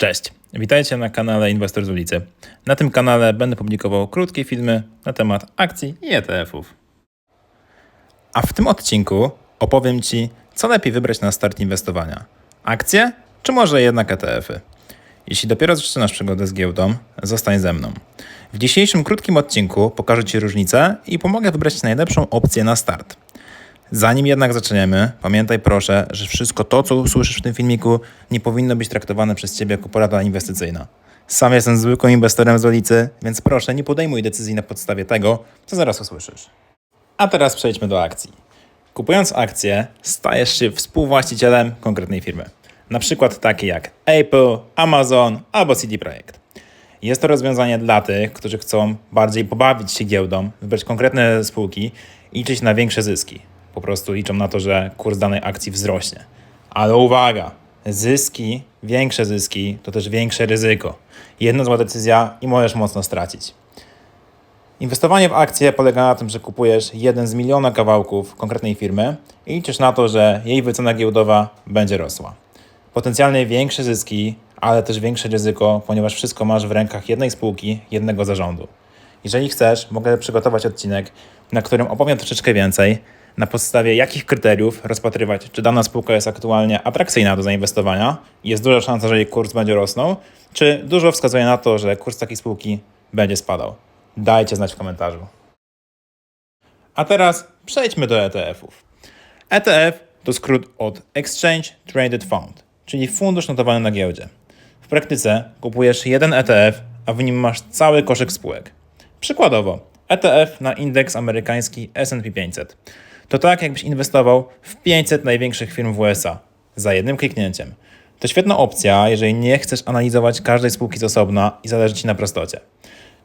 Cześć, witajcie na kanale Inwestor z ulicy. Na tym kanale będę publikował krótkie filmy na temat akcji i ETF-ów. A w tym odcinku opowiem Ci, co lepiej wybrać na start inwestowania. Akcje, czy może jednak ETF-y? Jeśli dopiero zaczynasz przygodę z giełdą, zostań ze mną. W dzisiejszym krótkim odcinku pokażę Ci różnice i pomogę wybrać najlepszą opcję na start. Zanim jednak zaczniemy, pamiętaj proszę, że wszystko to, co usłyszysz w tym filmiku, nie powinno być traktowane przez Ciebie jako porada inwestycyjna. Sam jestem zwykłym inwestorem z ulicy, więc proszę nie podejmuj decyzji na podstawie tego, co zaraz usłyszysz. A teraz przejdźmy do akcji. Kupując akcje, stajesz się współwłaścicielem konkretnej firmy. Na przykład takie jak Apple, Amazon albo CD Projekt. Jest to rozwiązanie dla tych, którzy chcą bardziej pobawić się giełdą, wybrać konkretne spółki i liczyć na większe zyski. Po prostu liczą na to, że kurs danej akcji wzrośnie. Ale uwaga, zyski, większe zyski to też większe ryzyko. Jedna zła decyzja i możesz mocno stracić. Inwestowanie w akcje polega na tym, że kupujesz jeden z miliona kawałków konkretnej firmy i liczysz na to, że jej wycena giełdowa będzie rosła. Potencjalnie większe zyski, ale też większe ryzyko, ponieważ wszystko masz w rękach jednej spółki, jednego zarządu. Jeżeli chcesz, mogę przygotować odcinek, na którym opowiem troszeczkę więcej, na podstawie jakich kryteriów rozpatrywać, czy dana spółka jest aktualnie atrakcyjna do zainwestowania jest duża szansa, że jej kurs będzie rosnął, czy dużo wskazuje na to, że kurs takiej spółki będzie spadał. Dajcie znać w komentarzu. A teraz przejdźmy do ETF-ów. ETF to skrót od Exchange Traded Fund, czyli fundusz notowany na giełdzie. W praktyce kupujesz jeden ETF, a w nim masz cały koszyk spółek. Przykładowo, ETF na indeks amerykański S&P 500. To tak, jakbyś inwestował w 500 największych firm w USA za jednym kliknięciem. To świetna opcja, jeżeli nie chcesz analizować każdej spółki z osobna i zależy Ci na prostocie.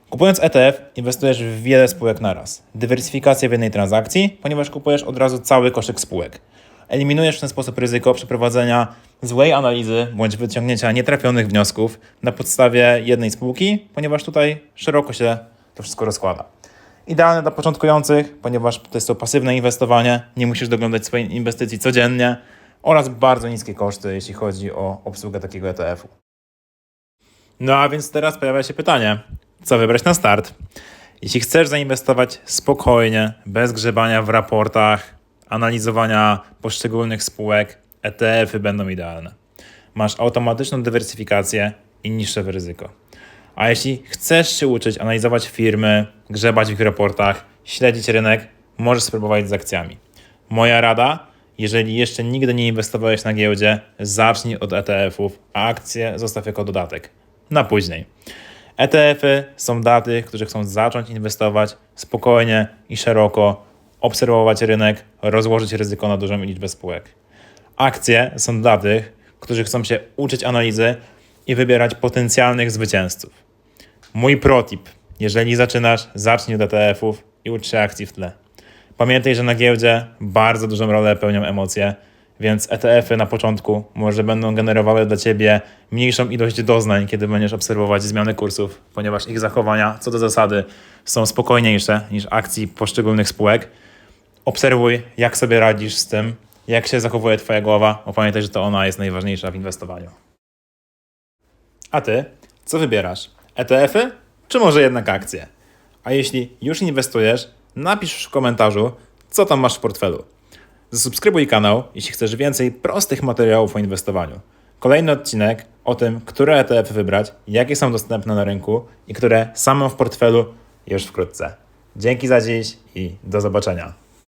Kupując ETF, inwestujesz w wiele spółek naraz. Dywersyfikację w jednej transakcji, ponieważ kupujesz od razu cały koszyk spółek. Eliminujesz w ten sposób ryzyko przeprowadzenia złej analizy bądź wyciągnięcia nietrafionych wniosków na podstawie jednej spółki, ponieważ tutaj szeroko się to wszystko rozkłada. Idealne dla początkujących, ponieważ to jest to pasywne inwestowanie, nie musisz doglądać swojej inwestycji codziennie oraz bardzo niskie koszty, jeśli chodzi o obsługę takiego ETF-u. No a więc teraz pojawia się pytanie, co wybrać na start? Jeśli chcesz zainwestować spokojnie, bez grzebania w raportach, analizowania poszczególnych spółek, ETF-y będą idealne. Masz automatyczną dywersyfikację i niższe ryzyko. A jeśli chcesz się uczyć analizować firmy, grzebać w ich raportach, śledzić rynek, możesz spróbować z akcjami. Moja rada, jeżeli jeszcze nigdy nie inwestowałeś na giełdzie, zacznij od ETF-ów, a akcje zostaw jako dodatek. Na później. ETF-y są dla tych, którzy chcą zacząć inwestować spokojnie i szeroko, obserwować rynek, rozłożyć ryzyko na dużą liczbę spółek. Akcje są dla tych, którzy chcą się uczyć analizy i wybierać potencjalnych zwycięzców. Mój protip, jeżeli zaczynasz, zacznij od ETF-ów i ucz się akcji w tle. Pamiętaj, że na giełdzie bardzo dużą rolę pełnią emocje, więc ETF-y na początku może będą generowały dla Ciebie mniejszą ilość doznań, kiedy będziesz obserwować zmiany kursów, ponieważ ich zachowania co do zasady są spokojniejsze niż akcji poszczególnych spółek. Obserwuj, jak sobie radzisz z tym, jak się zachowuje Twoja głowa, bo pamiętaj, że to ona jest najważniejsza w inwestowaniu. A Ty, co wybierasz? ETF-y, czy może jednak akcje? A jeśli już inwestujesz, napisz w komentarzu, co tam masz w portfelu. Zasubskrybuj kanał, jeśli chcesz więcej prostych materiałów o inwestowaniu. Kolejny odcinek o tym, które ETF wybrać, jakie są dostępne na rynku i które sam mam w portfelu już wkrótce. Dzięki za dziś i do zobaczenia.